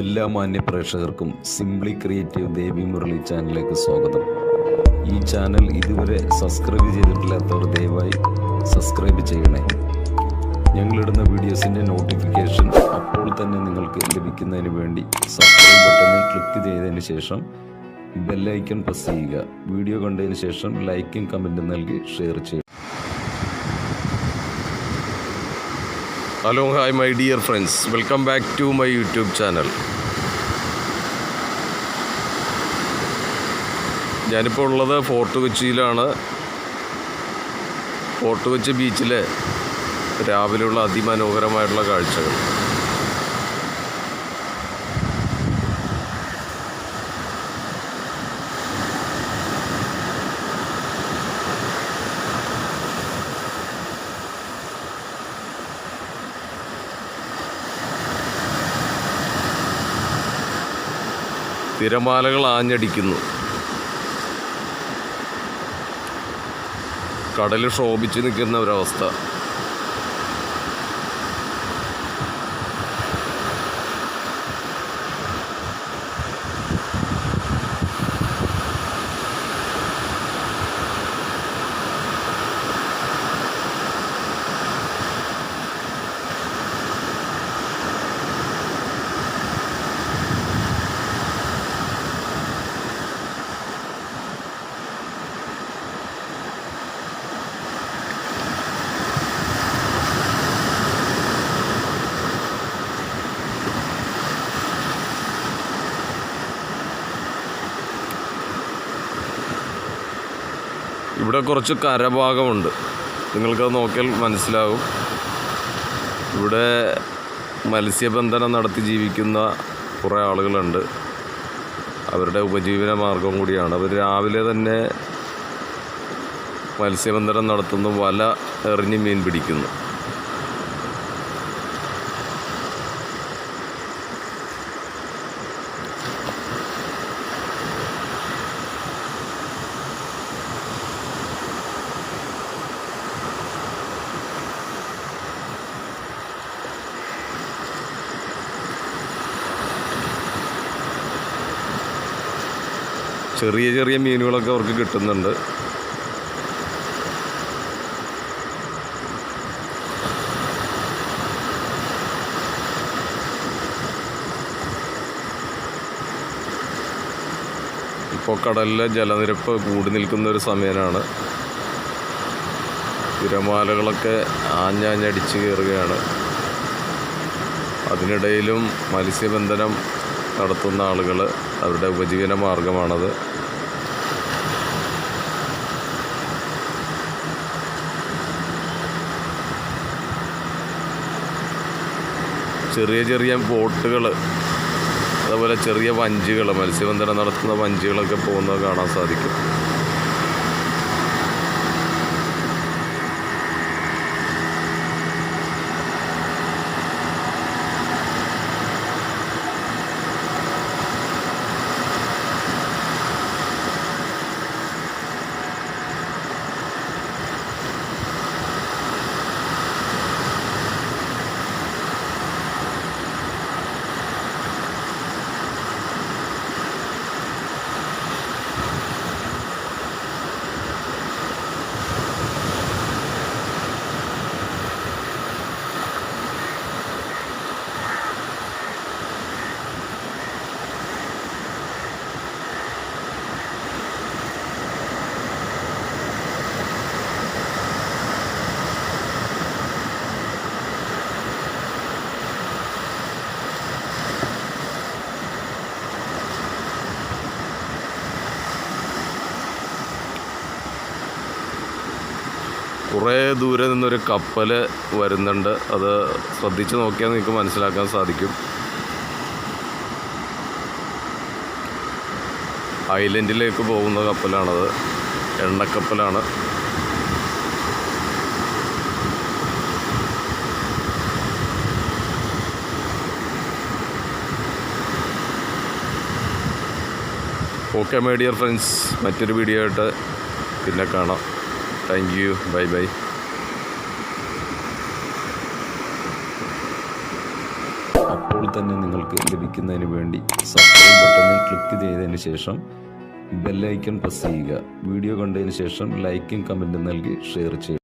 എല്ലാ മാന്യ പ്രേക്ഷകർക്കും സിംപ്ലി ക്രിയേറ്റീവ് ദേവി മുരളി ചാനലിലേക്ക് സ്വാഗതം. ഈ ചാനൽ ഇതുവരെ സബ്സ്ക്രൈബ് ചെയ്തിട്ടില്ലാത്തവർ ദയവായി സബ്സ്ക്രൈബ് ചെയ്യണേ. ഞങ്ങളിടുന്ന വീഡിയോസിന്റെ നോട്ടിഫിക്കേഷൻ അപ്പോൾ തന്നെ നിങ്ങൾക്ക് ലഭിക്കുന്നതിന് വേണ്ടി സബ്സ്ക്രൈബ് ബട്ടണിൽ ക്ലിക്ക് ചെയ്തതിന് ശേഷം ബെല്ലൈക്കൺ പ്രസ് ചെയ്യുക. വീഡിയോ കണ്ടതിന് ശേഷം ലൈക്കും കമന്റും നൽകി ഷെയർ ചെയ്യുക. Hello hi my dear friends welcome back to my YouTube channel ഞാനിപ്പോൾ ഉള്ളത് ഫോർട്ട് കൊച്ചിയിലാണ്. ഫോർട്ട് കൊച്ചി ബീച്ചിലെ രാവിലെയുള്ള അതിമനോഹരമായിട്ടുള്ള കാഴ്ചകൾ. തിരമാലകൾ ആഞ്ഞടിക്കുന്നു. കടൽ ക്ഷോഭിച്ച് നിൽക്കുന്ന ഒരവസ്ഥ. ഇവിടെ കുറച്ച് കരഭാഗമുണ്ട്. നിങ്ങൾക്കത് നോക്കിയാൽ മനസ്സിലാകും. ഇവിടെ മത്സ്യബന്ധനം നടത്തി ജീവിക്കുന്ന കുറേ ആളുകളുണ്ട്. അവരുടെ ഉപജീവന മാർഗം കൂടിയാണ്. അവർ രാവിലെ തന്നെ മത്സ്യബന്ധനം നടത്തുന്നു വല എറിഞ്ഞ് മീൻ പിടിക്കുന്നു. ചെറിയ ചെറിയ മീനുകളൊക്കെ അവർക്ക് കിട്ടുന്നുണ്ട്. ഇപ്പോൾ കടലിലെ ജലനിരപ്പ് കൂടി നിൽക്കുന്ന ഒരു സമയമാണ് തിരമാലകളൊക്കെ ആഞ്ഞാഞ്ഞടിച്ച് കയറുകയാണ്. അതിനിടയിലും മത്സ്യബന്ധനം നടത്തുന്ന ആളുകൾ അവരുടെ ഉപജീവന മാർഗമാണത്. ചെറിയ ചെറിയ ബോട്ടുകൾ അതുപോലെ ചെറിയ വഞ്ചികൾ മത്സ്യബന്ധനം നടത്തുന്ന വഞ്ചികളൊക്കെ പോകുന്നത് കാണാൻ സാധിക്കും. കുറേ ദൂരെ നിന്നൊരു കപ്പൽ വരുന്നുണ്ട്. അത് ശ്രദ്ധിച്ച് നോക്കിയാൽ നിങ്ങൾക്ക് മനസ്സിലാക്കാൻ സാധിക്കും. ഐലൻഡിലേക്ക് പോകുന്ന കപ്പലാണത്. എണ്ണക്കപ്പലാണ്. ഓക്കെ മൈ ഡിയർ ഫ്രണ്ട്സ് മറ്റൊരു വീഡിയോ ആയിട്ട് പിന്നെ കാണാം. താങ്ക് യു bye ബൈ അപ്പോൾ തന്നെ നിങ്ങൾക്ക് ലഭിക്കുന്നതിന് വേണ്ടി സബ്സ്ക്രൈബ് ബട്ടണിൽ ക്ലിക്ക് ചെയ്തതിന് ശേഷം ബെല്ലൈക്കൺ പ്രസ് ചെയ്യുക. വീഡിയോ കണ്ടതിന് ശേഷം ലൈക്കും കമന്റും നൽകി ഷെയർ ചെയ്യുക.